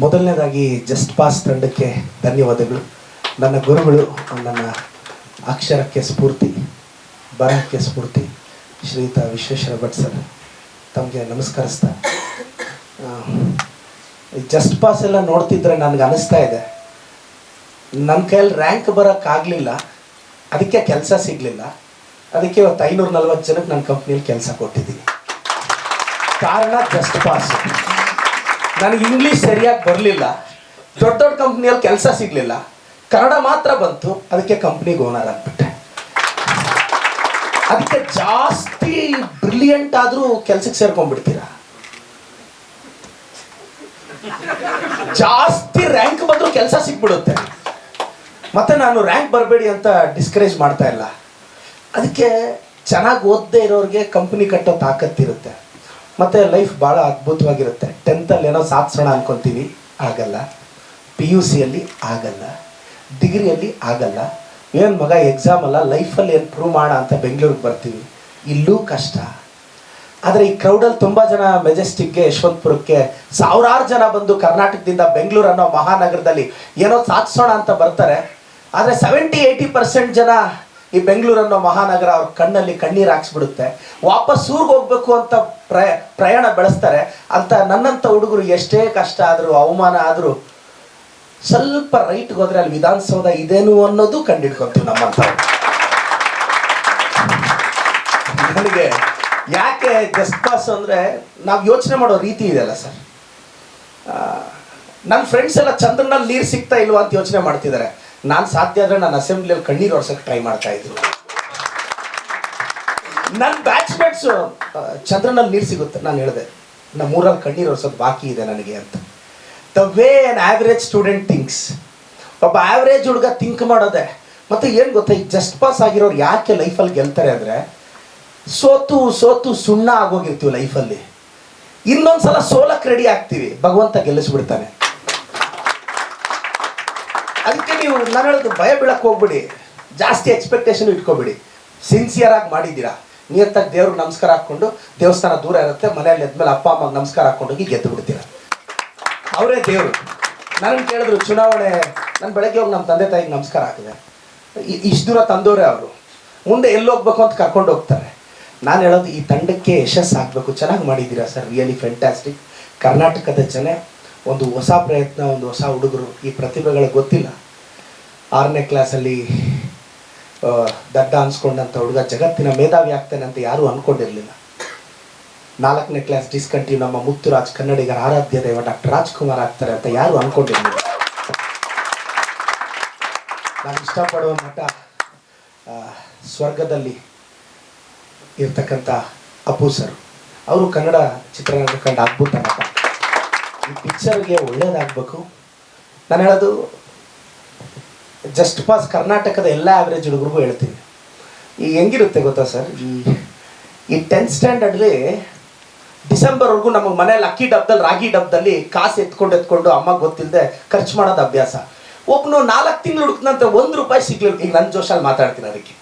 ಮೊದಲನೇದಾಗಿ just pass ತಂಡಕ್ಕೆ ಧನ್ಯವಾದಗಳು. ನನ್ನ ಗುರುಗಳು, ನನ್ನ ಅಕ್ಷರಕ್ಕೆ ಸ್ಫೂರ್ತಿ, ಬರಹಕ್ಕೆ ಸ್ಫೂರ್ತಿ ಶ್ರೀಯುತ ವಿಶ್ವೇಶ್ವರ ಭಟ್ ಸರ್, ತಮಗೆ ನಮಸ್ಕರಿಸ್ತಾ. ಜಸ್ಟ್ ಪಾಸ್ ಎಲ್ಲ ನೋಡ್ತಿದ್ರೆ ನನಗೆ ಅನಿಸ್ತಾ ಇದೆ. ನನ್ನ ಕೈಯಲ್ಲಿ ರ್ಯಾಂಕ್ ಬರೋಕ್ಕಾಗಲಿಲ್ಲ ಅದಕ್ಕೆ ಕೆಲಸ ಸಿಗಲಿಲ್ಲ. ಅದಕ್ಕೆ ಇವತ್ತು ಐನೂರ ನಲ್ವತ್ತು ಜನಕ್ಕೆ ನನ್ನ ಕಂಪ್ನಿಯಲ್ಲಿ ಕೆಲಸ ಕೊಟ್ಟಿದ್ದೀನಿ. ಕಾರಣ ಜಸ್ಟ್ ಪಾಸ್ ನನಗೆ ಇಂಗ್ಲೀಷ್ ಸರಿಯಾಗಿ ಬರಲಿಲ್ಲ. ದೊಡ್ಡ ದೊಡ್ಡ ಕಂಪ್ನಿಯಲ್ಲಿ ಕೆಲಸ ಸಿಗಲಿಲ್ಲ. ಕನ್ನಡ ಮಾತ್ರ ಬಂತು. ಅದಕ್ಕೆ ಕಂಪ್ನಿಗೆ ಓನರ್ ಆಗ್ಬಿಟ್ಟೆ. ಅದಕ್ಕೆ ಜಾಸ್ತಿ ಬ್ರಿಲಿಯಂಟ್ ಆದರೂ ಕೆಲಸಕ್ಕೆ ಸೇರ್ಕೊಂಡ್ಬಿಡ್ತೀರಾ? ಜಾಸ್ತಿ ರ್ಯಾಂಕ್ ಬಂದರೂ ಕೆಲಸ ಸಿಕ್ಬಿಡುತ್ತೆ ಮತ್ತೆ ನಾನು ರ್ಯಾಂಕ್ ಬರಬೇಡಿ ಅಂತ ಡಿಸ್ಕರೇಜ್ ಮಾಡ್ತಾ ಇಲ್ಲ. ಅದಕ್ಕೆ ಚೆನ್ನಾಗಿ ಓದದೇ ಇರೋರಿಗೆ ಕಂಪ್ನಿ ಕಟ್ಟೋ ತಾಕತ್ತಿರುತ್ತೆ. ಮತ್ತು ಲೈಫ್ ಭಾಳ ಅದ್ಭುತವಾಗಿರುತ್ತೆ. ಟೆಂತಲ್ಲಿ ಏನೋ ಸಾಧಿಸೋಣ ಅನ್ಕೊತೀವಿ, ಆಗಲ್ಲ. ಪಿ ಯು ಸಿಯಲ್ಲಿ ಆಗಲ್ಲ. ಡಿಗ್ರಿಯಲ್ಲಿ ಆಗಲ್ಲ. ಏನು ಮಗ ಎಕ್ಸಾಮ್ ಅಲ್ಲ ಲೈಫಲ್ಲಿ ಏನು ಪ್ರೂವ್ ಮಾಡ ಅಂತ ಬೆಂಗಳೂರಿಗೆ ಬರ್ತೀವಿ, ಇಲ್ಲೂ ಕಷ್ಟ. ಆದರೆ ಈ ಕ್ರೌಡಲ್ಲಿ ತುಂಬ ಜನ ಮೆಜೆಸ್ಟಿಕ್ಗೆ ಯಶವಂತಪುರಕ್ಕೆ, ಸಾವಿರಾರು ಜನ ಬಂದು ಕರ್ನಾಟಕದಿಂದ ಬೆಂಗಳೂರು ಅನ್ನೋ ಮಹಾನಗರದಲ್ಲಿ ಏನೋ ಸಾಧಿಸೋಣ ಅಂತ ಬರ್ತಾರೆ. ಆದರೆ ಸೆವೆಂಟಿ ಏಯ್ಟಿ ಪರ್ಸೆಂಟ್ ಜನ ಈ ಬೆಂಗಳೂರು ಅನ್ನೋ ಮಹಾನಗರ ಅವ್ರ ಕಣ್ಣಲ್ಲಿ ಕಣ್ಣೀರು ಹಾಕ್ಸ್ಬಿಡುತ್ತೆ. ವಾಪಸ್ ಊರಿಗೆ ಹೋಗ್ಬೇಕು ಅಂತ ಪ್ರಯ, ಪ್ರಯಾಣ ಬೆಳೆಸ್ತಾರೆ. ಅಂತ ನನ್ನಂಥ ಹುಡುಗರು ಎಷ್ಟೇ ಕಷ್ಟ ಆದರೂ, ಅವಮಾನ ಆದರೂ, ಸ್ವಲ್ಪ ರೈಟ್ಗೆ ಹೋದ್ರೆ ಅಲ್ಲಿ ವಿಧಾನಸೌಧ ಇದೇನು ಅನ್ನೋದು ಕಂಡಿಡ್ಕೊಂತೀವಿ ನಮ್ಮಂಥ ನನಗೆ ಯಾಕೆ ಜಸ್ಟ್ ಪಾಸ್ ಅಂದರೆ ನಾವು ಯೋಚನೆ ಮಾಡೋ ರೀತಿ ಇದೆಯಲ್ಲ ಸರ್. ನನ್ನ ಫ್ರೆಂಡ್ಸ್ ಎಲ್ಲ ಚಂದ್ರನಲ್ಲಿ ನೀರು ಸಿಗ್ತಾ ಇಲ್ವಾ ಅಂತ ಯೋಚನೆ ಮಾಡ್ತಿದ್ದಾರೆ. ನಾನು ಸಾಧ್ಯ ಆದರೆ ನಾನು ಅಸೆಂಬ್ಲಿಯಲ್ಲಿ ಕಣ್ಣೀರು ಒರ್ಸಕ್ಕೆ ಟ್ರೈ ಮಾಡ್ತಾ ಇದ್ರು ನನ್ನ ಬ್ಯಾಚ್ಮೇಟ್ಸು ಚಂದ್ರನಲ್ಲಿ ನೀರು ಸಿಗುತ್ತೆ, ನಾನು ಹೇಳಿದೆ. ನಮ್ಮ ಊರಲ್ಲಿ ಕಣ್ಣೀರು ಒರ್ಸೋದು ಬಾಕಿ ಇದೆ ನನಗೆ ಅಂತ. The way an average student thinks ಒಬ್ಬ ಆವ್ರೇಜ್ ಹುಡುಗ ಥಿಂಕ್ ಮಾಡೋದೆ. ಮತ್ತು ಏನು ಗೊತ್ತಾ ಈ ಜಸ್ಟ್ ಪಾಸ್ ಆಗಿರೋರು ಯಾಕೆ ಲೈಫಲ್ಲಿ ಗೆಲ್ತಾರೆ ಅಂದರೆ, ಸೋತು ಸೋತು ಸುಣ್ಣ ಆಗೋಗಿರ್ತೀವಿ ಲೈಫಲ್ಲಿ ಇನ್ನೊಂದು ಸಲ ಸೋಲಕ್ಕೆ ರೆಡಿ ಆಗ್ತೀವಿ. ಭಗವಂತ ಗೆಲ್ಲಿಸ್ಬಿಡ್ತಾನೆ ಅದಕ್ಕೆ ನೀವು ನಾನು ಹೇಳೋದು ಭಯ ಬೀಳಕ್ಕೆ ಹೋಗ್ಬಿಡಿ. ಜಾಸ್ತಿ ಎಕ್ಸ್ಪೆಕ್ಟೇಷನ್ ಇಟ್ಕೊಬಿಡಿ. ಸಿನ್ಸಿಯರ್ ಆಗಿ ಮಾಡಿದ್ದೀರಾ? ನಿಯತ್ತಾಗಿ ದೇವ್ರಿಗೆ ನಮಸ್ಕಾರ ಹಾಕ್ಕೊಂಡು ದೇವಸ್ಥಾನ ದೂರ ಇರುತ್ತೆ, ಮನೆಯಲ್ಲಿ ಎದ್ಮೇಲೆ ಅಪ್ಪ ಅಮ್ಮಗೆ ನಮಸ್ಕಾರ ಹಾಕ್ಕೊಂಡೋಗಿ ಗೆದ್ದು ಬಿಡ್ತೀರಾ? ಅವರೇ ದೇವರು. ನನಗೆ ಕೇಳಿದ್ರು, ಚುನಾವಣೆ, ನಾನು ಬೆಳಗ್ಗೆ ಹೋಗಿ ನಮ್ಮ ತಂದೆ ತಾಯಿಗೆ ನಮಸ್ಕಾರ ಹಾಕಿದೆ. ಇಷ್ಟು ದೂರ ತಂದವರೇ ಅವರು. ಮುಂದೆ ಎಲ್ಲಿ ಹೋಗ್ಬೇಕು ಅಂತ ಕರ್ಕೊಂಡು ಹೋಗ್ತಾರೆ. ನಾನು ಹೇಳೋದು ಈ ತಂಡಕ್ಕೆ ಯಶಸ್ಸು ಆಗಬೇಕು. ಚೆನ್ನಾಗಿ ಮಾಡಿದ್ದೀರಾ ಸರ್? ರಿಯಲಿ ಫ್ಯಾಂಟಾಸ್ಟಿಕ್ ಕರ್ನಾಟಕದ ಜನ, ಒಂದು ಹೊಸ ಪ್ರಯತ್ನ, ಒಂದು ಹೊಸ ಹುಡುಗರು, ಈ ಪ್ರತಿಭೆಗಳಿಗೆ ಗೊತ್ತಿಲ್ಲ. ಆರನೇ ಕ್ಲಾಸಲ್ಲಿ ದಡ್ಡ ಅನ್ಸ್ಕೊಂಡಂಥ ಹುಡುಗ, ಜಗತ್ತಿನ ಮೇಧಾವಿ ಆಗ್ತಾನೆ ಅಂತ ಯಾರೂ ಅಂದ್ಕೊಂಡಿರಲಿಲ್ಲ ನಾಲ್ಕನೇ ಕ್ಲಾಸ್ ಡಿಸ್ಕಂಟಿನ್ಯೂ ನಮ್ಮ ಮುತ್ತುರಾಜ್ ಕನ್ನಡಿಗರ ಆರಾಧ್ಯ ದೇವ ಡಾಕ್ಟರ್ ರಾಜ್ಕುಮಾರ್ ಆಗ್ತಾರೆ ಅಂತ ಯಾರು ಅನ್ಕೊಂಡಿರಲಿಲ್ಲ. ನಾನು ಇಷ್ಟಪಡುವ ಮಠ ಸ್ವರ್ಗದಲ್ಲಿ ಇರ್ತಕ್ಕಂಥ ಅಪ್ಪು ಸರ್. ಅವರು ಕನ್ನಡ ಚಿತ್ರರಂಗ ಕಂಡ ಅದ್ಭುತ ನಟ. ಈ ಪಿಕ್ಚರ್ಗೆ ಒಳ್ಳೇದಾಗಬೇಕು. ನಾನು ಹೇಳೋದು ಜಸ್ಟ್ ಪಾಸ್ ಕರ್ನಾಟಕದ ಎಲ್ಲ ಆವ್ರೇಜ್ ಹುಡುಗರಿಗೂ ಹೇಳ್ತೀನಿ. ಈ ಹೆಂಗಿರುತ್ತೆ ಗೊತ್ತಾ ಸರ್ ಈ ಈ ಟೆಂತ್ ಸ್ಟ್ಯಾಂಡರ್ಡ್ಲಿ ಡಿಸೆಂಬರ್ವರೆಗೂ ನಮಗೆ ಮನೇಲಿ ಅಕ್ಕಿ ಡಬ್ಬದಲ್ಲಿ ರಾಗಿ ಡಬ್ಬದಲ್ಲಿ ಕಾಸು ಎತ್ಕೊಂಡು ಎತ್ಕೊಂಡು ಅಮ್ಮ ಗೊತ್ತಿಲ್ಲದೆ ಖರ್ಚು ಮಾಡೋದು ಅಭ್ಯಾಸ. ಒಬ್ಬನು ನಾಲ್ಕು ತಿಂಗಳು ಹುಡುಕ್ನಂತ ಒಂದು ರೂಪಾಯಿ ಸಿಗ್ಲಿಲ್ಲ ಈಗ ನನ್ನ ಜೋಶಲ್ಲಿ ಮಾತಾಡ್ತೀನಿ ಅದಕ್ಕೆ.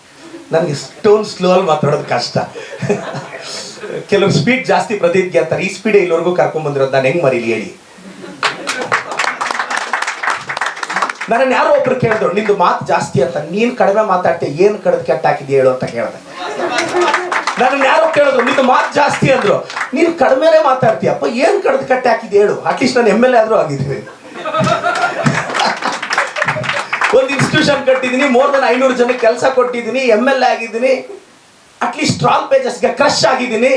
ನನಗೆ ಸ್ಟೋನ್ ಸ್ಲೋ ಅಲ್ಲಿ ಮಾತಾಡೋದು ಕಷ್ಟ. ಕೆಲವರು ಸ್ಪೀಡ್ ಜಾಸ್ತಿ ಪ್ರತಿಜ್ಞೆ ಅಂತಾರೆ. ಈ ಸ್ಪೀಡೇ ಇಲ್ಲಿವರೆಗೂ ಕರ್ಕೊಂಡ್ಬಂದಿರೋದು ನಾನು ಹೆಂಗೆ ಮರೀಲಿ ಹೇಳಿ. ನನ್ನನ್ನು ಯಾರೋ ಒಬ್ರು ಕೇಳಿದ್ರು, ನಿಂದು ಮಾತು ಜಾಸ್ತಿ ಅಂತ, ನೀನು ಕಡಿಮೆ ಮಾತಾಡ್ತೀಯ, ಏನು ಕಡದ್ ಕೆಟ್ಟ ಹಾಕಿದ್ಯ ಹೇಳು ಅಂತ ಕೇಳಿದೆ. ನನ್ನನ್ನು ಯಾರೋ ಕೇಳಿದ್ರು, ನಿಂದು ಮಾತು ಜಾಸ್ತಿ ಅಂದ್ರು. ನೀನು ಕಡಿಮೆನೇ ಮಾತಾಡ್ತೀಯಪ್ಪ, ಏನು ಕಡದ್ ಕಟ್ಟಿ ಹಾಕಿದ್ಯ ಹೇಳು. ಅಟ್ಲೀಸ್ಟ್ ನಾನು ಎಂ ಎಲ್ ಎ ಆದರೂ ಆಗಿದ್ದೀನಿ. ಒಂದು ಇನ್ಸ್ಟಿಟ್ಯೂಷನ್ ಕಟ್ಟಿದ್ದೀನಿ ಮೋರ್ ದನ್ ಐನೂರು ಜನಕ್ಕೆ ಕೆಲಸ ಕೊಟ್ಟಿದ್ದೀನಿ, ಎಂ ಎಲ್ ಎ ಆಗಿದ್ದೀನಿ. ಅಟ್ಲೀಸ್ಟ್ ಟ್ರಾಲ್ ಪೇಜಸ್ಗೆ ಕ್ರಶ್ ಆಗಿದ್ದೀನಿ.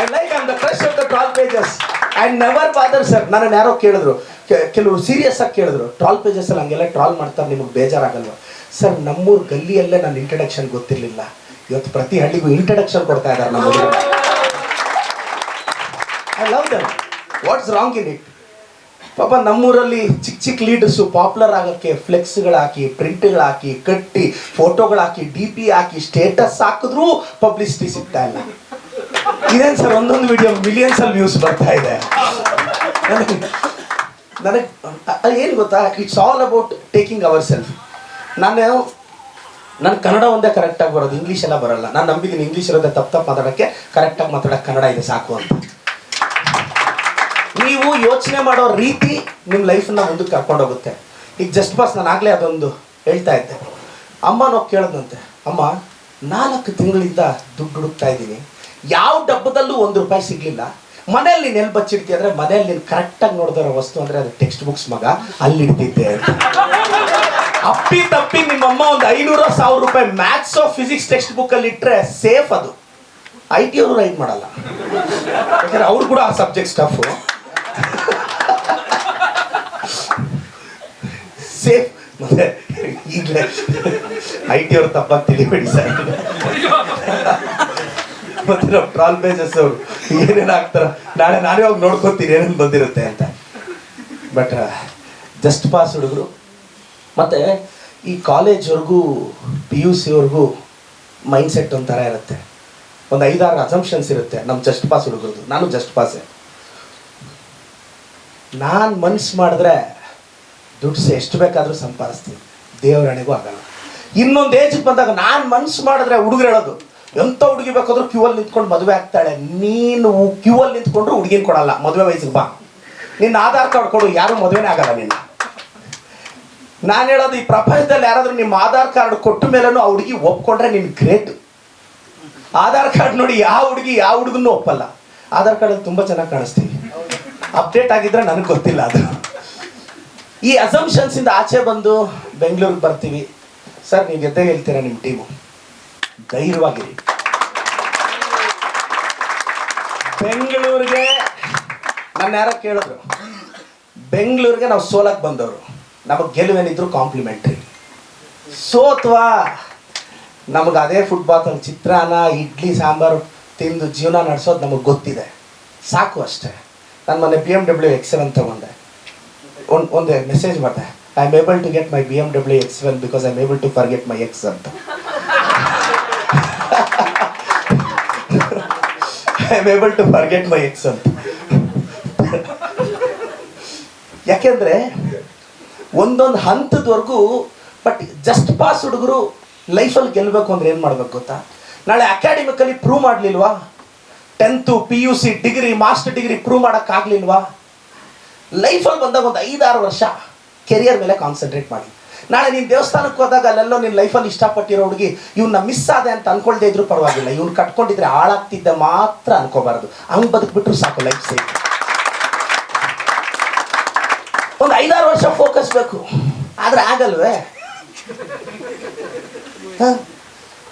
I like am the crush of the troll pages I never father sir ನನ್ನ ಯಾರೋ ಕೇಳಿದ್ರು ಕೆಲವರು ಸೀರಿಯಸ್ ಆಗಿ ಕೇಳಿದ್ರು. ಟ್ರಾಲ್ ಪೇಜಸ್ ಅಲ್ಲಿ ಹಂಗೆಲ್ಲ ಟ್ರಾಲ್ ಮಾಡ್ತಾರೆ, ನಿಮಗೆ ಬೇಜಾರಾಗಲ್ವಾ? ಸರ್, ನಮ್ಮೂರ ಗಲ್ಲಿಯಲ್ಲೇ ನನ್ನ ಇಂಟ್ರಡಕ್ಷನ್ ಗೊತ್ತಿರಲಿಲ್ಲ. ಇವತ್ತು ಪ್ರತಿ ಹಳ್ಳಿಗೂ ಇಂಟ್ರಡಕ್ಷನ್ ಕೊಡ್ತಾ ಇದ್ದಾರೆ ನಮ್ಮ I love what's wrong in it ಪಾಪ ನಮ್ಮೂರಲ್ಲಿ ಚಿಕ್ಕ ಚಿಕ್ಕ ಲೀಡರ್ಸು ಪಾಪ್ಯುಲರ್ ಆಗೋಕ್ಕೆ ಫ್ಲೆಕ್ಸ್ಗಳಾಕಿ ಹಾಕಿ ಪ್ರಿಂಟ್ಗಳು ಹಾಕಿ ಕಟ್ಟಿ ಫೋಟೋಗಳಾಕಿ ಡಿ ಪಿ ಹಾಕಿ ಸ್ಟೇಟಸ್ ಹಾಕಿದ್ರೂ ಪಬ್ಲಿಸಿಟಿ ಸಿಗ್ತಾ ಇಲ್ಲ. ಇದೇನು ಸರ್, ಒಂದೊಂದು ವಿಡಿಯೋ ಮಿಲಿಯನ್ಸ್ ಅಲ್ಲಿ ವ್ಯೂಸ್ ಬರ್ತಾ ಇದೆ? ನನಗೆ ಏನು ಗೊತ್ತಾ? It's all about taking our self ನಾನು ನನ್ನ ಕನ್ನಡ ಒಂದೇ ಕರೆಕ್ಟಾಗಿ ಬರೋದು ಇಂಗ್ಲೀಷ್ ಎಲ್ಲ ಬರಲ್ಲ. ನಾನು ನಂಬಿದ್ದೀನಿ ಇಂಗ್ಲೀಷ್ ಇರೋದೇ ತಪ್ಪು ತಪ್ಪು ಮಾತಾಡೋಕ್ಕೆ ಕರೆಕ್ಟಾಗಿ ಮಾತಾಡೋಕೆ ಕನ್ನಡ ಇದೆ ಸಾಕು ಅಂತ. ನೀವು ಯೋಚನೆ ಮಾಡೋ ರೀತಿ ನಿಮ್ಮ ಲೈಫನ್ನ ಮುಂದಕ್ಕೆ ಕರ್ಕೊಂಡು ಹೋಗುತ್ತೆ. ಈಗ ಜಸ್ಟ್ ಬಾಸ್ ನಾನು ಆಗಲೇ ಅದೊಂದು ಹೇಳ್ತಾ ಇದ್ದೆ. ಅಮ್ಮ ನಾವು ಕೇಳಿದಂತೆ ಅಮ್ಮ, ನಾಲ್ಕು ತಿಂಗಳಿಂದ ದುಡ್ಡು ಹುಡುಕ್ತಾ ಇದ್ದೀನಿ. ಯಾವ ಡಬ್ಬದಲ್ಲೂ ಒಂದು ರೂಪಾಯಿ ಸಿಗ್ಲಿಲ್ಲ. ಮನೇಲಿ ನೀನು ಎಲ್ಲಿ ಬಚ್ಚಿಡ್ತೀಯ ಅಂದ್ರೆ ಮನೆಯಲ್ಲಿ ನೀನು ಕರೆಕ್ಟಾಗಿ ನೋಡಿದಿರೋ ವಸ್ತು ಅಂದ್ರೆ ಅದು ಟೆಕ್ಸ್ಟ್ ಬುಕ್ಸ್ ಮಗ, ಅಲ್ಲಿ ಇಡ್ತಿದ್ದೆ ಅಪ್ಪಿ ತಪ್ಪಿ ನಿಮ್ಮಮ್ಮ ಒಂದು ಐನೂರು ಸಾವಿರ ರೂಪಾಯಿ ಮ್ಯಾಥ್ಸ್ ಫಿಸಿಕ್ಸ್ ಟೆಕ್ಸ್ಟ್ ಬುಕ್ ಅಲ್ಲಿ ಇಟ್ರೆ ಸೇಫ್ ಅದು. ಐ ಟಿ ಅವರು ರೈಟ್ ಮಾಡಲ್ಲ. ಯಾಕಂದ್ರೆ ಅವ್ರು ಕೂಡ ಆ ಸಬ್ಜೆಕ್ಟ್ ಸ್ಟಫು ಸೇಫ್ ಮತ್ತೆ ಈಗಲೇ ಐ ಟಿ ಅವ್ರ ತಪ್ಪಾಗಿ ತಿಳಿಬೇಡಿ ಸರ್. ಮತ್ತೆ ನಾವು ಟ್ರಾಲ್ ಪೇಜಸ್ ಅವರು. ಏನೇನು ಆಗ್ತಾರ ನಾಳೆ ನಾನೇ ಹೋಗಿ ನೋಡ್ಕೊತೀನಿ ಏನೇನು ಬಂದಿರುತ್ತೆ ಅಂತ. ಬಟ್ ಜಸ್ಟ್ ಪಾಸ್ ಹುಡುಗರು. ಮತ್ತೆ ಈ ಕಾಲೇಜ್ವರೆಗೂ ಪಿ ಯು ಸಿವರೆಗೂ ಮೈಂಡ್ ಸೆಟ್ ಒಂಥರ ಇರುತ್ತೆ. ಒಂದು ಐದಾರು ಅಸಂಪ್ಷನ್ಸ್ ಇರುತ್ತೆ ನಮ್ಮ ಜಸ್ಟ್ ಪಾಸ್ ಹುಡುಗರದು ನಾನು ಜಸ್ಟ್ ಪಾಸೆ ನಾನು ಮನ್ಸು ಮಾಡಿದ್ರೆ ದುಡ್ಡು ಎಷ್ಟು ಬೇಕಾದರೂ ಸಂಪಾದಿಸ್ತೀನಿ. ದೇವರಣೆಗೂ ಆಗಲ್ಲ. ಇನ್ನೊಂದು ಏಜಿಗೆ ಬಂದಾಗ ನಾನು ಮನ್ಸು ಮಾಡಿದ್ರೆ ಹುಡುಗರು ಹೇಳೋದು. ಎಂಥ ಹುಡುಗಿ ಬೇಕಾದ್ರೂ ಕ್ಯೂ ಅಲ್ಲಿ ನಿಂತ್ಕೊಂಡು ಮದುವೆ ಆಗ್ತಾಳೆ. ನೀನು ಕ್ಯೂ ಅಲ್ಲಿ ನಿಂತ್ಕೊಂಡ್ರು ಹುಡುಗಿನ ಕೊಡಲ್ಲ. ಮದುವೆ ವಯಸ್ಸಿಗೆ ಬಾ. ನಿನ್ನ ಆಧಾರ್ ಕಾರ್ಡ್ ಕೊಡು. ಯಾರು ಮದುವೆನೇ ಆಗಲ್ಲ ನಿನ್ನ ನಾನು ಹೇಳೋದು ಈ ಪ್ರಪಂಚದಲ್ಲಿ ಯಾರಾದ್ರೂ ನಿಮ್ಮ ಆಧಾರ್ ಕಾರ್ಡ್ ಕೊಟ್ಟ ಮೇಲೂ ಆ ಹುಡುಗಿ ಒಪ್ಕೊಂಡ್ರೆ ನಿನ್ ಗ್ರೇಟ್ ಆಧಾರ್ ಕಾರ್ಡ್ ನೋಡಿ ಯಾವ ಹುಡುಗಿ ಯಾವ ಹುಡುಗನ್ನು ಒಪ್ಪಲ್ಲ. ಆಧಾರ್ ಕಾರ್ಡ್ ತುಂಬಾ ಚೆನ್ನಾಗಿ ಕಾಣಿಸ್ತೀವಿ. ಅಪ್ಡೇಟ್ ಆಗಿದ್ರೆ ನನಗೆ ಗೊತ್ತಿಲ್ಲ ಅದು. ಈ ಅಸಂಪ್ಷನ್ಸ್ ಇಂದ ಆಚೆ ಬಂದು ಬೆಂಗಳೂರಿಗೆ ಬರ್ತೀವಿ. ಸರ್, ನೀವು ಎದ್ದೆ ಹೇಳ್ತೀರಾ ನಿಮ್ಮ ಟೀಮು ಧೈರ್ಯವಾಗಿರಿ ಬೆಂಗಳೂರಿಗೆ ನನ್ನ ಯಾರೋ ಕೇಳಿದ್ರು. ಬೆಂಗಳೂರಿಗೆ ನಾವು ಸೋಲಕ್ಕೆ ಬಂದವರು. ನಮಗೆ ಗೆಲುವೇನಿದ್ರು ಕಾಂಪ್ಲಿಮೆಂಟ್ರಿ. ಸೋತ್ವಾ ನಮಗೆ ಅದೇ ಫುಟ್ಬಾತಲ್ಲಿ ಚಿತ್ರಾನ್ನ, ಇಡ್ಲಿ, ಸಾಂಬಾರು ತಿಂದು ಜೀವನ ನಡೆಸೋದು ನಮಗೆ ಗೊತ್ತಿದೆ. ಸಾಕು ಅಷ್ಟೇ. ನಾನು ಮೊನ್ನೆ B M W X seven ತಗೊಂಡೆ. ಒಂದು ಒಂದು ಮೆಸೇಜ್ ಮಾಡಿದೆ I am able to get my B M W X seven because I am able to forget my ex ಅಂತ I able to forget my ex ಅಂತ ಯಾಕೆಂದ್ರೆ, ಒಂದೊಂದು ಹಂತದವರೆಗೂ but just pass ಹುಡುಗರು ಲೈಫಲ್ಲಿ ಗೆಲ್ಲಬೇಕು ಅಂದ್ರೆ ಏನು ಮಾಡ್ಬೇಕು ಗೊತ್ತಾ? ನಾಳೆ academically prove ಮಾಡಲಿಲ್ವಾ? Tenth P U C degree master degree prove ಮಾಡೋಕ್ಕಾಗಲಿಲ್ವಾ ಲೈಫಲ್ಲಿ ಬಂದಾಗ ಒಂದು ಐದಾರು ವರ್ಷ ಕೆರಿಯರ್ ಮೇಲೆ ಕಾನ್ಸಂಟ್ರೇಟ್ ಮಾಡಿ ನಾಳೆ ನೀನು ದೇವಸ್ಥಾನಕ್ಕೆ ಹೋದಾಗ ಅಲ್ಲೆಲ್ಲೋ ನಿನ್ನ ಲೈಫಲ್ಲಿ ಇಷ್ಟಪಟ್ಟಿರೋ ಹುಡುಗಿ, ಇವ್ನ ಮಿಸ್ ಆದೆ ಅಂತ ಅನ್ಕೊಳ್ದೇ ಇದ್ರು ಪರವಾಗಿಲ್ಲ. ಇವ್ನು ಕಟ್ಕೊಂಡಿದ್ರೆ ಹಾಳಾಗ್ತಿದ್ದ ಮಾತ್ರ ಅನ್ಕೋಬಾರದು. ಹಂಗೆ ಬದುಕ್ಬಿಟ್ರು ಸಾಕು ಲೈಫ್ ಸೇಫ್ ಒಂದು ಐದಾರು ವರ್ಷ ಫೋಕಸ್ ಬೇಕು. ಆದ್ರೆ ಆಗಲ್ವೇ?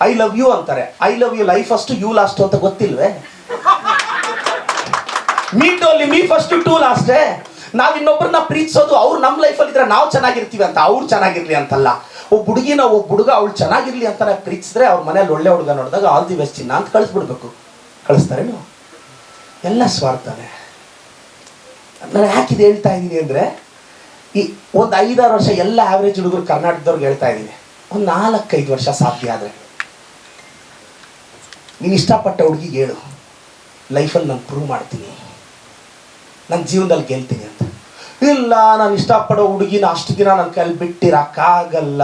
ಐ ಲವ್ ಯು ಅಂತಾರೆ. ಐ ಲವ್ ಯು ಲೈಫ್ ಅಷ್ಟು ಯು ಲಾಸ್ಟ್ ಅಂತ ಗೊತ್ತಿಲ್ವೇ? ಮೀ ಅಲ್ಲಿ ಮೀ ಫಸ್ಟ್ ಟೂ ಲಾಸ್ಟೇ ನಾವ್ ಇನ್ನೊಬ್ಬರನ್ನ ಪ್ರೀತಿಸೋದು ಅವ್ರು ನಮ್ಮ ಲೈಫಲ್ಲಿ ಇದ್ರೆ ನಾವು ಚೆನ್ನಾಗಿರ್ತೀವಿ ಅಂತ, ಅವ್ರು ಚೆನ್ನಾಗಿರ್ಲಿ ಅಂತಲ್ಲ. ಒಬ್ಬ ಹುಡುಗಿನ ಒಬ್ಬ ಹುಡುಗ ಅವ್ಳು ಚೆನ್ನಾಗಿರ್ಲಿ ಅಂತ ಪ್ರೀತಿಸಿದ್ರೆ ಅವ್ರ ಮನೇಲಿ ಒಳ್ಳೆ ಹುಡುಗ ನೋಡಿದಾಗ ಆಲ್ ದಿ ಬೆಸ್ಟ್ ಚಿನ್ನ ಅಂತ ಕಳಿಸ್ಬಿಡ್ಬೇಕು. ಕಳಿಸ್ತಾರೆ ನೀವು? ಎಲ್ಲ ಸ್ವಾರ್ಥನೇ. ನಾನು ಯಾಕೆ ಇದು ಹೇಳ್ತಾ ಇದ್ದೀನಿ ಅಂದರೆ, ಈ ಒಂದು ಐದಾರು ವರ್ಷ ಎಲ್ಲ ಆವ್ರೇಜ್ ಹುಡುಗರು ಕರ್ನಾಟಕದವ್ರಿಗೆ ಹೇಳ್ತಾ ಇದ್ದೀನಿ ಒಂದು ನಾಲ್ಕೈದು ವರ್ಷ ಸಾಧ್ಯ ಆದರೆ. ನೀನು ಇಷ್ಟಪಟ್ಟ ಹುಡುಗಿಗೆ ಹೇಳು. ಲೈಫಲ್ಲಿ ನಾನು ಪ್ರೂವ್ ಮಾಡ್ತೀನಿ. ನನ್ನ ಜೀವನದಲ್ಲಿ ಗೆಲ್ತೀನಿ ಅಂತ. ಇಲ್ಲ, ನಾನು ಇಷ್ಟಪಡೋ ಹುಡುಗಿನ ಅಷ್ಟು ದಿನ ನನ್ನ ಕೈಲಿ ಬಿಟ್ಟಿರೋಕ್ಕಾಗಲ್ಲ.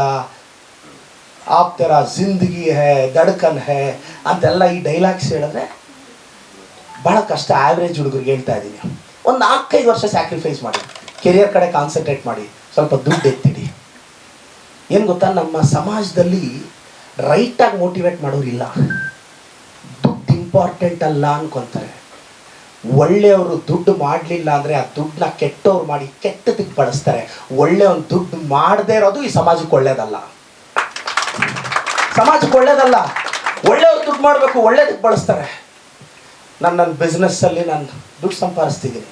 ಆಪ್ತರ ಜಿಂದಗಿ ಹೇ, ದಡ್ಕನ್ ಹೇ ಅಂತೆಲ್ಲ ಈ ಡೈಲಾಗ್ಸ್ ಹೇಳಿದ್ರೆ ಭಾಳ ಕಷ್ಟ. ಆ್ಯಾವ್ರೇಜ್ ಹುಡುಗರಿಗೆ ಹೇಳ್ತಾ ಇದ್ದೀನಿ. ಒಂದು ನಾಲ್ಕೈದು ವರ್ಷ ಸ್ಯಾಕ್ರಿಫೈಸ್ ಮಾಡಿ. ಕೆರಿಯರ್ ಕಡೆ ಕಾನ್ಸಂಟ್ರೇಟ್ ಮಾಡಿ. ಸ್ವಲ್ಪ ದುಡ್ಡು ಎತ್ತಿಡಿ. ಏನು ಗೊತ್ತಾ? ನಮ್ಮ ಸಮಾಜದಲ್ಲಿ ರೈಟಾಗಿ ಮೋಟಿವೇಟ್ ಮಾಡೋರಿಲ್ಲ. ದುಡ್ಡು ಇಂಪಾರ್ಟೆಂಟ್ ಅಲ್ಲ ಅನ್ಕೊಂತಾರೆ. ಒಳ್ಳೆಯವರು ದುಡ್ಡು ಮಾಡಲಿಲ್ಲ ಅಂದರೆ ಆ ದುಡ್ಡನ್ನ ಕೆಟ್ಟವ್ರು ಮಾಡಿ ಕೆಟ್ಟದಕ್ಕೆ ಬಳಸ್ತಾರೆ ಒಳ್ಳೆಯವ್ರು ದುಡ್ಡು ಮಾಡದೇ ಇರೋದು ಈ ಸಮಾಜಕ್ಕೆ ಒಳ್ಳೇದಲ್ಲ. ಸಮಾಜಕ್ಕೆ ಒಳ್ಳೇದಲ್ಲ. ಒಳ್ಳೆಯವ್ರು ದುಡ್ಡು ಮಾಡಬೇಕು ಒಳ್ಳೇದಕ್ಕೆ ಬಳಸ್ತಾರೆ ನಾನು ನನ್ನ ಬಿಸ್ನೆಸ್ಸಲ್ಲಿ ನಾನು ದುಡ್ಡು ಸಂಪಾದಿಸ್ತಿದ್ದೀನಿ.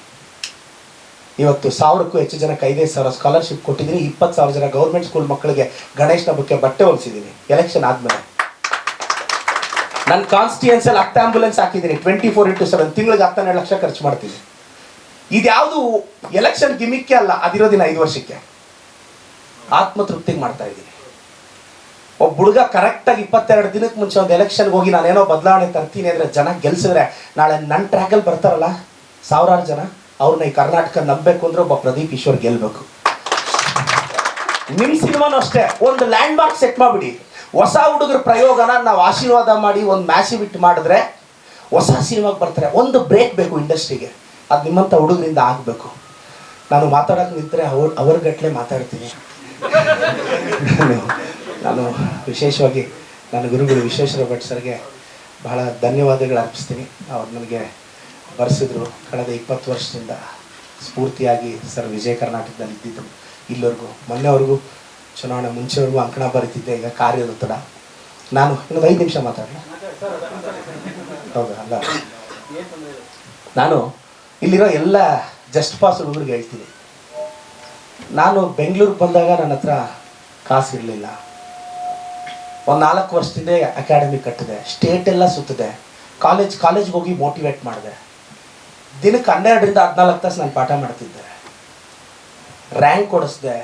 ಇವತ್ತು ಸಾವಿರಕ್ಕೂ ಹೆಚ್ಚು ಜನಕ್ಕೆ ಐದೈದು ಸಾವಿರ ಸ್ಕಾಲರ್ಶಿಪ್ ಕೊಟ್ಟಿದ್ದೀನಿ. ಇಪ್ಪತ್ತು ಸಾವಿರ ಜನ ಗೌರ್ಮೆಂಟ್ ಸ್ಕೂಲ್ ಮಕ್ಕಳಿಗೆ ಗಣೇಶನ ಬಗ್ಗೆ ಬಟ್ಟೆ ಹೊಲಿಸಿದ್ದೀನಿ. ಎಲೆಕ್ಷನ್ ಆದಮೇಲೆ. ನನ್ನ ಕಾನ್ಸ್ಟಿಟ್ಯೂನ್ಸಲ್ಲಿ ಹತ್ತು ಆಂಬುಲೆನ್ಸ್ ಹಾಕಿದ್ದೀನಿ. ಟ್ವೆಂಟಿ ಫೋರ್ ಇಂಟು ಸೆವೆನ್ ತಿಂಗಳಿಗೆ ಹತ್ತೆರಡು ಲಕ್ಷ ಖರ್ಚು ಮಾಡ್ತೀನಿ. ಇದ್ಯಾವುದು ಎಲೆಕ್ಷನ್ ಗಿಮಿಕ್ಕೆ ಅಲ್ಲ, ಅದಿರೋದಿನ ಐದು ವರ್ಷಕ್ಕೆ. ಆತ್ಮತೃಪ್ತಿಗೆ ಮಾಡ್ತಾ ಇದ್ದೀನಿ. ಒಬ್ಬ ಹುಡುಗ ಕರೆಕ್ಟಾಗಿ ಇಪ್ಪತ್ತೆರಡು ದಿನಕ್ಕೆ ಮುಂಚೆ ಒಂದು ಎಲೆಕ್ಷನ್ಗೆ ಹೋಗಿ ನಾನೇನೋ ಬದಲಾವಣೆ ತರ್ತೀನಿ ಅಂದರೆ ಜನ ಗೆಲ್ಸಿದ್ರೆ ನಾಳೆ ನನ್ನ ಟ್ರ್ಯಾಕಲ್ಲಿ ಬರ್ತಾರಲ್ಲ, ಸಾವಿರಾರು ಜನ, ಅವ್ರನ್ನ ಈ ಕರ್ನಾಟಕ ನಂಬಬೇಕು ಅಂದ್ರೆ ಒಬ್ಬ ಪ್ರದೀಪ್ ಈಶ್ವರ್ ಗೆಲ್ಬೇಕು. ನಿಮ್ಮ ಸಿನಿಮಾನು ಅಷ್ಟೇ. ಒಂದು ಲ್ಯಾಂಡ್ ಮಾರ್ಕ್ ಸೆಟ್ ಮಾಡಿಬಿಡಿ. ಹೊಸ ಹುಡುಗರ ಪ್ರಯೋಗನ ನಾವು ಆಶೀರ್ವಾದ ಮಾಡಿ ಒಂದು ಮ್ಯಾಸಿವ್ ಬಿಟ್ಟು ಮಾಡಿದ್ರೆ ಹೊಸ ಸಿನಿಮಾಗೆ ಬರ್ತಾರೆ. ಒಂದು ಬ್ರೇಕ್ ಬೇಕು ಇಂಡಸ್ಟ್ರಿಗೆ ಅದು ನಿಮ್ಮಂಥ ಹುಡುಗರಿಂದ ಆಗಬೇಕು. ನಾನು ಮಾತಾಡೋಕೆ ನಿಂತರೆ ಅವ್ರ ಅವ್ರ ಗಟ್ಟಲೆ ಮಾತಾಡ್ತೀನಿ. ನಾನು ನಾನು ವಿಶೇಷವಾಗಿ ನನ್ನ ಗುರುಗಳು ವಿಶ್ವೇಶ್ವರ ಭಟ್ ಸರ್ಗೆ ಬಹಳ ಧನ್ಯವಾದಗಳು ಅರ್ಪಿಸ್ತೀನಿ. ಅವ್ರು ನನಗೆ ಬರೆಸಿದ್ರು ಕಳೆದ ಇಪ್ಪತ್ತು ವರ್ಷದಿಂದ ಸ್ಫೂರ್ತಿಯಾಗಿ ಸರ್ ವಿಜಯ ಕರ್ನಾಟಕದಲ್ಲಿ ಇದ್ದಿದ್ದು ಇಲ್ಲಿವರೆಗೂ ಮೊನ್ನೆವರೆಗೂ ಚುನಾವಣೆ ಮುಂಚೆವರೆಗೂ ಅಂಕಣ ಬರೀತಿದ್ದೆ, ಈಗ ಕಾರ್ಯದ ತಡ ನಾನು ಇನ್ನೊಂದು ಐದು ನಿಮಿಷ ಮಾತಾಡಲ? ಹೌದಾ, ಅಲ್ಲ. ನಾನು ಇಲ್ಲಿರೋ ಎಲ್ಲ ಜಸ್ಟ್ ಪಾಸ್ ಹುಡುಗರಿಗೆ ಹೇಳ್ತೀನಿ. ನಾನು ಬೆಂಗಳೂರಿಗೆ ಬಂದಾಗ ನನ್ನ ಹತ್ರ ಕಾಸು ಇರಲಿಲ್ಲ. ಒಂದು ನಾಲ್ಕು ವರ್ಷದಿಂದ ಅಕಾಡೆಮಿ ಕಟ್ಟಿದೆ ಸ್ಟೇಟ್ ಎಲ್ಲ ಸುತ್ತಿದೆ. ಕಾಲೇಜ್ ಕಾಲೇಜ್ಗೆ ಹೋಗಿ ಮೋಟಿವೇಟ್ ಮಾಡಿದೆ. ದಿನಕ್ಕೆ ಹನ್ನೆರಡರಿಂದ ಹದಿನಾಲ್ಕು ತಾಸು ನಾನು ಪಾಠ ಮಾಡ್ತಿದ್ದೆ. ರ್ಯಾಂಕ್ ಕೊಡಿಸ್ದೆ.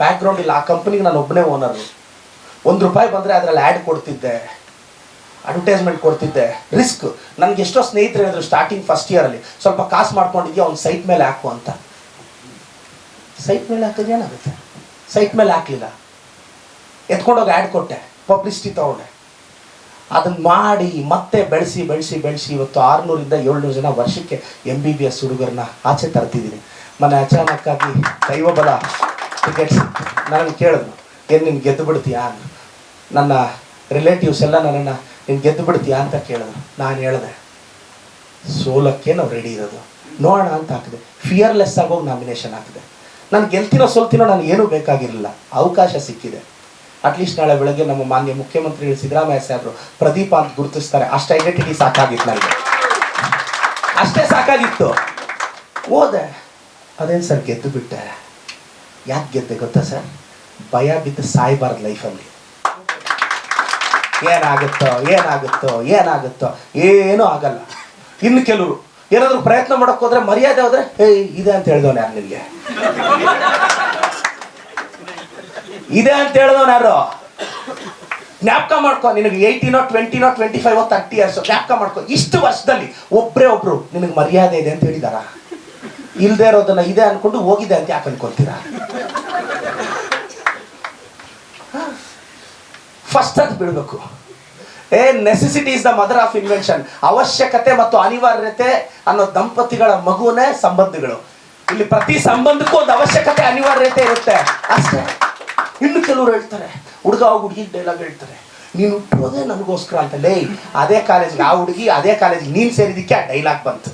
ಬ್ಯಾಕ್ಗ್ರೌಂಡ್ ಇಲ್ಲ. ಆ ಕಂಪ್ನಿಗೆ ನಾನು ಒಬ್ಬನೇ ಓನರು ಒಂದು ರೂಪಾಯಿ ಬಂದರೆ ಅದರಲ್ಲಿ ಆ್ಯಡ್ ಕೊಡ್ತಿದ್ದೆ. ಅಡ್ವರ್ಟೈಸ್ಮೆಂಟ್ ಕೊಡ್ತಿದ್ದೆ. ರಿಸ್ಕ್ ನನಗೆ ಎಷ್ಟೋ ಸ್ನೇಹಿತರು ಹೇಳಿದ್ರು ಸ್ಟಾರ್ಟಿಂಗ್ ಫಸ್ಟ್ ಇಯರಲ್ಲಿ ಸ್ವಲ್ಪ ಕಾಸು ಮಾಡ್ಕೊಂಡಿದ್ಯಾ, ಅವ್ನು ಸೈಟ್ ಮೇಲೆ ಹಾಕು ಅಂತ. ಸೈಟ್ ಮೇಲೆ ಹಾಕಿದ್ರೆ ಏನಾಗುತ್ತೆ? ಸೈಟ್ ಮೇಲೆ ಹಾಕಲಿಲ್ಲ. ಎತ್ಕೊಂಡೋಗಿ ಆ್ಯಡ್ ಕೊಟ್ಟೆ. ಪಬ್ಲಿಸಿಟಿ ತೊಗೊಂಡೆ. ಅದನ್ನು ಮಾಡಿ ಮತ್ತೆ ಬೆಳೆಸಿ ಬೆಳೆಸಿ ಬೆಳೆಸಿ ಇವತ್ತು ಆರುನೂರಿಂದ ಏಳ್ನೂರು ಜನ ವರ್ಷಕ್ಕೆ ಎಂ ಬಿ ಬಿ ಎಸ್ ಹುಡುಗರನ್ನ ಆಚೆ ತರ್ತಿದ್ದೀನಿ. ಮನೆ ಅಚಾನಕ್ಕಾಗಿ ದೈವಬಲ. ಟಿಕೆಟ್ಸ್ ನನಗೆ ಕೇಳಿದ್ರು ಏನು ನೀನು ಗೆದ್ದು ಬಿಡ್ತೀಯಾ. ನನ್ನ ರಿಲೇಟಿವ್ಸ್ ಎಲ್ಲ ನನ್ನನ್ನು, ನೀನು ಗೆದ್ದು ಬಿಡ್ತೀಯಾ? ಅಂತ ಕೇಳಿದ್ರು. ನಾನು ಹೇಳಿದೆ ಸೋಲಕ್ಕೆ ನಾವು ರೆಡಿ ಇರೋದು? ನೋಡೋಣ ಅಂತ ಹಾಕಿದೆ. ಫಿಯರ್ಲೆಸ್ ಆಗೋಗಿ ನಾಮಿನೇಷನ್ ಹಾಕಿದೆ. ನಾನು ಗೆಲ್ತಿನೋ ಸೋಲ್ತಿನೋ ನಾನು ಏನೂ ಬೇಕಾಗಿರಲಿಲ್ಲ. ಅವಕಾಶ ಸಿಕ್ಕಿದೆ. ಅಟ್ಲೀಸ್ಟ್ ನಾಳೆ ಬೆಳಗ್ಗೆ ನಮ್ಮ ಮಾನ್ಯ ಮುಖ್ಯಮಂತ್ರಿ ಸಿದ್ದರಾಮಯ್ಯ ಸಾಹೇಬರು ಪ್ರದೀಪ ಅಂತ ಗುರುತಿಸ್ತಾರೆ. ಅಷ್ಟು ಐಡೆಂಟಿಟಿ ಸಾಕಾಗಿತ್ತು ನನಗೆ. ಅಷ್ಟೇ ಸಾಕಾಗಿತ್ತು. ಹೋದೆ. ಅದೇನು ಸರ್, ಗೆದ್ದು ಬಿಟ್ಟೆ? ಯಾಕೆ ಗೆದ್ದೆ ಗೊತ್ತಾ ಸರ್? ಭಯ ಬಿದ್ದು ಸಾಯ್ಬಾರ್ದು ಲೈಫಲ್ಲಿ ಏನಾಗುತ್ತೋ ಏನಾಗುತ್ತೋ ಏನಾಗುತ್ತೋ, ಏನೂ ಆಗಲ್ಲ. ಇನ್ನು ಕೆಲವರು. ಏನಾದರೂ ಪ್ರಯತ್ನ ಮಾಡೋಕೆ ಹೋದ್ರೆ, ಮರ್ಯಾದೆ ಹೋದ್ರೆ ಏಯ್ ಇದೆ ಅಂತ ಹೇಳ್ದವನು ಯಾರು ನಿಮಗೆ ಇದೆ ಅಂತ ಹೇಳ್ದವನು ಯಾರು? ಜ್ಞಾಪಕ ಮಾಡ್ಕೊ, ನಿನಗೆ ಏಯ್ಟೀನೋ ಟ್ವೆಂಟಿನೋ ಟ್ವೆಂಟಿ ಫೈವ್ ತರ್ಟಿ ಇಯರ್ಸ್ ಜ್ಞಾಪಕ ಮಾಡ್ಕೊ. ಇಷ್ಟು ವರ್ಷದಲ್ಲಿ ಒಬ್ಬರೇ ಒಬ್ರು ನಿನಗೆ ಮರ್ಯಾದೆ ಇದೆ ಅಂತ ಹೇಳಿದಾರ? ಇಲ್ಲದೆ ಇರೋದನ್ನ ಇದೆ ಅನ್ಕೊಂಡು ಹೋಗಿದೆ ಅಂತ ಯಾಕೆ ಅನ್ಕೊಂತೀರಾ? ಫಸ್ಟ್ ಅದು ಬಿಡಬೇಕು. A necessity is the mother of invention ಅವಶ್ಯಕತೆ ಮತ್ತು ಅನಿವಾರ್ಯತೆ ಅನ್ನೋ ದಂಪತಿಗಳ ಮಗುವನೇ ಸಂಬಂಧಗಳು. ಇಲ್ಲಿ ಪ್ರತಿ ಸಂಬಂಧಕ್ಕೂ ಒಂದು ಅವಶ್ಯಕತೆ, ಅನಿವಾರ್ಯತೆ ಇರುತ್ತೆ. ಅಷ್ಟೇ. ಇನ್ನು ಕೆಲವರು ಹೇಳ್ತಾರೆ, ಹುಡುಗ ಹುಡುಗಿ ಡೈಲಾಗ್ ಹೇಳ್ತಾರೆ, ನೀನು ಹುಟ್ಟೋದೇ ನನಗೋಸ್ಕರ ಅಂತ. ಲೇ, ಅದೇ ಕಾಲೇಜ್ಗೆ ಆ ಹುಡುಗಿ, ಅದೇ ಕಾಲೇಜ್ಗೆ ನೀನು ಸೇರಿದಕ್ಕೆ ಆ ಡೈಲಾಗ್ ಬಂತು.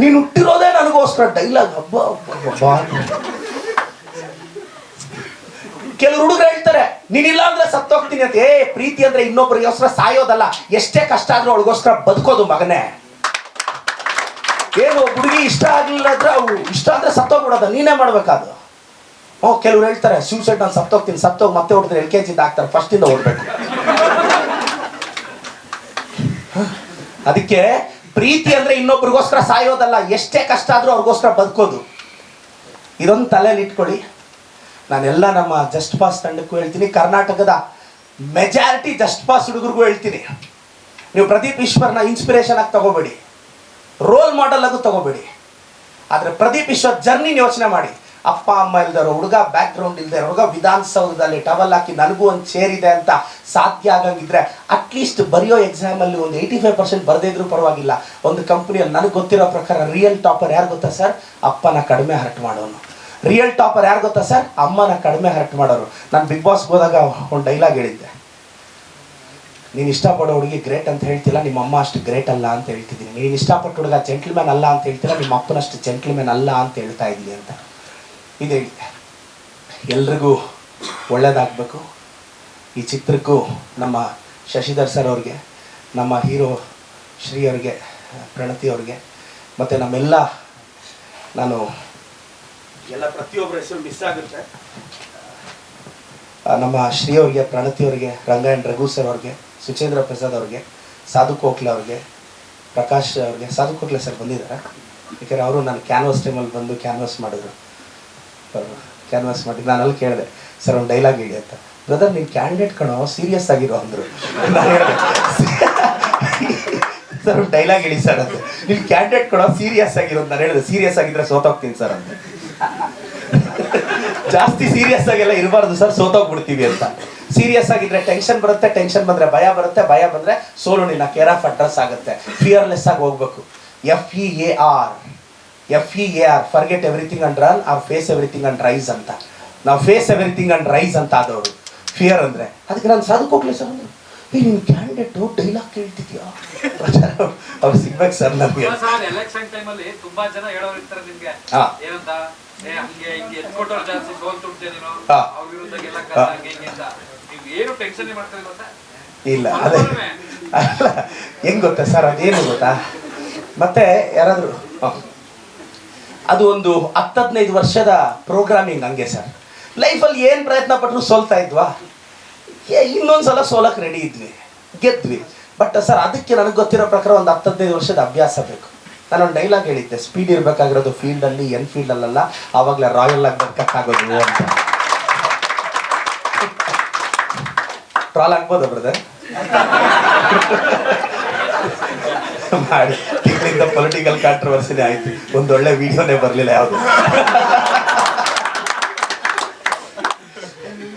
ನೀನು ಹುಟ್ಟಿರೋದೇ ನನಗೋಸ್ಕರ. ಡೈಲಾಗ್ ಹಬ್ಬ ಕೆಲವರು ಹುಡುಗರು ಹೇಳ್ತಾರೆ, ನೀನಿಲ್ಲ ಅಂದ್ರೆ ಸತ್ತೋಗ್ತೀನಿ ಅಂತ. ಏ, ಪ್ರೀತಿ ಅಂದ್ರೆ ಇನ್ನೊಬ್ಬರಿಗೋಸ್ಕರ ಸಾಯೋದಲ್ಲ. ಎಷ್ಟೇ ಕಷ್ಟ ಆದ್ರೂ ಅವಳಿಗೋಸ್ಕರ ಬದುಕೋದು ಮಗನೇ. ಏನು, ಹುಡುಗಿ ಇಷ್ಟ ಆಗ್ಲಿಲ್ಲ ಅಂದ್ರೆ ಅವು ಇಷ್ಟ ಅಂದ್ರೆ ಸತ್ತೋಗ್ಬಿಡೋದು ನೀನೇ ಮಾಡ್ಬೇಕಾದ್ರು. ಓ, ಕೆಲವ್ರು ಹೇಳ್ತಾರೆ ಸೂಸೈಡ್ ನಾನು ಸತ್ತೋಗ್ತೀನಿ ಸತ್ತೋಗಿ ಮತ್ತೆ ಹೊಡೆದ್ರೆ ಎಲ್ ಕೆ ಜಿಂದ ಹಾಕ್ತಾರೆ ಫಸ್ಟಿಂದ ಹೊಡ್ಬೇಕು. ಅದಕ್ಕೆ ಪ್ರೀತಿ ಅಂದ್ರೆ ಇನ್ನೊಬ್ರಿಗೋಸ್ಕರ ಸಾಯೋದಲ್ಲ. ಎಷ್ಟೇ ಕಷ್ಟ ಆದ್ರೂ ಅವ್ರಿಗೋಸ್ಕರ ಬದುಕೋದು. ಇದೊಂದು ತಲೆಯಲ್ಲಿ ಇಟ್ಕೊಳ್ಳಿ. ನಾನೆಲ್ಲ ನಮ್ಮ ಜಸ್ಟ್ ಪಾಸ್ ತಂಡಕ್ಕೂ ಹೇಳ್ತೀನಿ. ಕರ್ನಾಟಕದ ಮೆಜಾರಿಟಿ ಜಸ್ಟ್ ಪಾಸ್ ಹುಡುಗರಿಗೂ ಹೇಳ್ತೀನಿ. ನೀವು ಪ್ರದೀಪ್ ಈಶ್ವರ್ನ ಇನ್ಸ್ಪಿರೇಷನ್ ಆಗಿ ತಗೋಬೇಡಿ. ರೋಲ್ ಮಾಡೆಲ್ ಆಗು ತಗೋಬೇಡಿ. ಆದರೆ ಪ್ರದೀಪ್ ಈಶ್ವರ್ ಜರ್ನಿ ಯೋಚನೆ ಮಾಡಿ. ಅಪ್ಪ, ಅಮ್ಮ ಇಲ್ದಾರೋ ಹುಡುಗ ಬ್ಯಾಕ್ ಗ್ರೌಂಡ್ ಇಲ್ದೇ ಹುಡುಗ, ವಿಧಾನಸೌಧದಲ್ಲಿ ಟವಲ್ ಹಾಕಿ ನನಗೂ ಒಂದು ಸೇರಿದೆ ಅಂತ ಸಾಧ್ಯ ಆಗಂಗಿದ್ರೆ ಅಟ್ಲೀಸ್ಟ್ ಬರೆಯೋ ಎಕ್ಸಾಮಲ್ಲಿ ಒಂದು ಏಯ್ಟಿ ಫೈವ್ ಪರ್ಸೆಂಟ್ ಬರದೇ ಇದ್ರೂ ಪರವಾಗಿಲ್ಲ. ಒಂದು ಕಂಪ್ನಿಯಲ್ಲಿ ನನಗೆ ಗೊತ್ತಿರೋ ಪ್ರಕಾರ ರಿಯಲ್ ಟಾಪರ್ ಯಾರು ಗೊತ್ತಾ ಸರ್? ಅಪ್ಪನ ಕಡಿಮೆ ಹರ್ಟ್ ಮಾಡೋನು. ರಿಯಲ್ ಟಾಪರ್ ಯಾರು ಗೊತ್ತಾ ಸರ್ ಅಮ್ಮನ ಕಡಿಮೆ ಹರ್ಟ್ ಮಾಡೋರು. ನಾನು ಬಿಗ್ ಬಾಸ್ಗೆ ಹೋದಾಗ ಒಂದು ಡೈಲಾಗ್ ಹೇಳಿದ್ದೆ. ನೀನು ಇಷ್ಟಪಡೋ ಹುಡುಗಿ ಗ್ರೇಟ್ ಅಂತ ಹೇಳ್ತಿಲ್ಲ, ನಿಮ್ಮ ಅಮ್ಮ ಅಷ್ಟು ಗ್ರೇಟ್ ಅಲ್ಲ ಅಂತ ಹೇಳ್ತಿದ್ದೀನಿ. ನೀನು ಇಷ್ಟಪಟ್ಟು ಹುಡುಗ ಜೆಂಟ್ಲ್ಮ್ಯಾನ್ ಅಲ್ಲ ಅಂತ ಹೇಳ್ತಿಲ್ಲ, ನಿಮ್ಮ ಅಪ್ಪನಷ್ಟು ಜೆಂಟ್ಲ್ಮ್ಯಾನ್ ಅಲ್ಲ ಅಂತ ಹೇಳ್ತಾ ಇದ್ದೀನಿ ಅಂತ ಇದು ಹೇಳಿದ್ದೆ. ಎಲ್ರಿಗೂ ಒಳ್ಳೇದಾಗಬೇಕು. ಈ ಚಿತ್ರಕ್ಕೂ ನಮ್ಮ ಶಶಿಧರ್ ಸರ್ ಅವ್ರಿಗೆ, ನಮ್ಮ ಹೀರೋ ಶ್ರೀ ಅವ್ರಿಗೆ, ಪ್ರಣತಿ ಅವ್ರಿಗೆ, ಮತ್ತು ನಮ್ಮೆಲ್ಲ ನಾನು ಎಲ್ಲ ಪ್ರತಿಯೊಬ್ಬರ ಹೆಸರು ಮಿಸ್ ಆಗುತ್ತೆ. ನಮ್ಮ ಶ್ರೀ ಅವ್ರಿಗೆ, ಪ್ರಣತಿ ಅವರಿಗೆ, ರಂಗ ಆ್ಯಂಡ್ ರಘು ಸರ್ ಅವ್ರಿಗೆ, ಸುಚೇಂದ್ರ ಪ್ರಸಾದ್ ಅವ್ರಿಗೆ, ಸಾಧು ಕೋಕ್ಲೆ ಅವ್ರಿಗೆ, ಪ್ರಕಾಶ್ ಅವ್ರಿಗೆ, ಸಾಧು ಕೋಕ್ಲೆ ಸರ್ ಬಂದಿದ್ದಾರೆ. ಯಾಕಂದರೆ ಅವರು ನಾನು ಕ್ಯಾನ್ವಾಸ್ ಟೈಮಲ್ಲಿ ಬಂದು ಕ್ಯಾನ್ವಾಸ್ ಮಾಡಿದ್ರು. ಕ್ಯಾನ್ವಾಸ್ ಮಾಡಿ ನಾನು ಅಲ್ಲಿ ಕೇಳಿದೆ ಸರ್ ಒಂದು ಡೈಲಾಗ್ ಹೇಳಿ ಅಂತ. ಬ್ರದರ್ ನೀನು ಕ್ಯಾಂಡಿಡೇಟ್ ಕಣೋ ಸೀರಿಯಸ್ ಆಗಿರೋ ಅಂದರು. ನಾನು ಸರ್ ಒಂದು ಡೈಲಾಗ್ ಹೇಳಿ ಸರ್ ಅಂತ. ನೀನು ಕ್ಯಾಂಡಿಡೇಟ್ ಕಣೋ ಸೀರಿಯಸ್ ಆಗಿರೋ ಅಂತ. ನಾನು ಹೇಳಿದೆ ಸೀರಿಯಸ್ ಆಗಿದ್ರೆ ಸೋತೋಗ್ತೀನಿ ಸರ್ ಅಂತ. ಜಾಸ್ತಿ ಸೀರಿಯಸ್ ಆಗೆಲ್ಲ ಇರಬಾರ್ದು ಸರ್ ಸೋತೋಗ್ಬಿಡ್ತೀವಿ ಅಂತ. ಸೀರಿಯಸ್ ಆಗಿದ್ರೆ ಟೆನ್ಷನ್ ಬರುತ್ತೆ ಟೆನ್ಷನ್ ಬಂದ್ರೆ ಭಯ ಬರುತ್ತೆ ಭಯ ಬಂದ್ರೆ ಸೋಲು ನಿನ್ನ ಕೇರ್ ಆಫ್ ಅಡ್ರೆಸ್ ಆಗುತ್ತೆ. ಫಿಯರ್ಲೆಸ್ ಆಗಿ ಹೋಗ್ಬೇಕು. F E A R F E A R forget everything and run or face everything and rise ಅಂತ. ನಾವು ಫೇಸ್ ಎವ್ರಿಥಿಂಗ್ ಅಂಡ್ ರೈಸ್ ಅಂತ ಆದವರು. ಫಿಯರ್ ಅಂದ್ರೆ ಅದಕ್ಕೆ ನಾನು ಸಾಧು ಹೋಗ್ಲಿ ಸರ್. ಅಂದ್ರೆ ಏ ಕ್ಯಾಂಡಿಡೇಟು ಡೈಲಾಗ್ ಕೇಳ್ತಿದ್ಯಾ? ಅವ್ರು ಸಿಗ್ಬೇಕು ಸರ್ ನಮಗೆ. ಎಲೆಕ್ಷನ್ ಟೈಮಲ್ಲಿ ತುಂಬಾ ಜನ ಹೇಳೋರು ಇರ್ತಾರೆ ನಿಮ್ಗೆ. ಏನಂತ? ಹಂಗೆ ಹಿಂಗೆ ಎತ್ಕೊಟ್ಟವ್ರು ಜಾಸ್ತಿ ಸೋಲ್ ತುಂಬ್ತೀಯ ನೀನು? ಹಾ. ಅವ್ರ ವಿರುದ್ಧ ಗೆಲ್ಲಕ್ಕ ಹಾ. ಹಂಗೆ ಹಿಂಗೆ ಅಂತ. ನೀವು ಏನು ಟೆನ್ಷನ್ ಮಾಡ್ತಾ ಇಲ್ಲ ಅದೇ. ಅಲ್ಲ ಹೆಂಗ್ ಗೊತ್ತಾ ಸರ್ ಅದೇನು ಗೊತ್ತಾ? ಮತ್ತೆ ಯಾರಾದರೂ? ಅದು ಒಂದು ಹತ್ತು ಹದಿನೈದು ವರ್ಷದ ಪ್ರೋಗ್ರಾಮಿಂಗ್ ಹಂಗೆ ಸರ್. ಲೈಫಲ್ಲಿ ಏನು ಪ್ರಯತ್ನ ಪಟ್ಟರು ಸೋಲ್ತಾ ಇದ್ವಾ? ಇನ್ನೊಂದು ಸಲ ಸೋಲಕ್ಕೆ ರೆಡಿ ಇದ್ವಿ. ಗೆದ್ವಿ. ಬಟ್ ಸರ್ ಅದಕ್ಕೆ ನನಗೆ ಗೊತ್ತಿರೋ ಪ್ರಕಾರ ಒಂದು ಹತ್ತು ಹದಿನೈದು ವರ್ಷದ ಅಭ್ಯಾಸ ಬೇಕು. ನಾನೊಂದು ಡೈಲಾಗ್ ಹೇಳಿದ್ದೆ. ಸ್ಪೀಡ್ ಇರಬೇಕಾಗಿರೋದು ಫೀಲ್ಡಲ್ಲಿ ಎನ್ ಫೀಲ್ಡಲ್ಲ ಆವಾಗಲೇ ರಾಯಲ್ ಆಗಿ ಬರ್ಬೇಕಾಗೋದು ಅಂತ. ಟ್ರಾಲ್ ಆಗ್ಬೋದಾ ಬ್ರದರ್ ಮಾಡಿ. ತಿಂಗಳಿಂದ ಪೊಲಿಟಿಕಲ್ ಕಾಂಟ್ರವರ್ಸಿನೇ ಆಯ್ತು. ಒಂದೊಳ್ಳೆ ವಿಡಿಯೋನೇ ಬರಲಿಲ್ಲ ಯಾವುದು.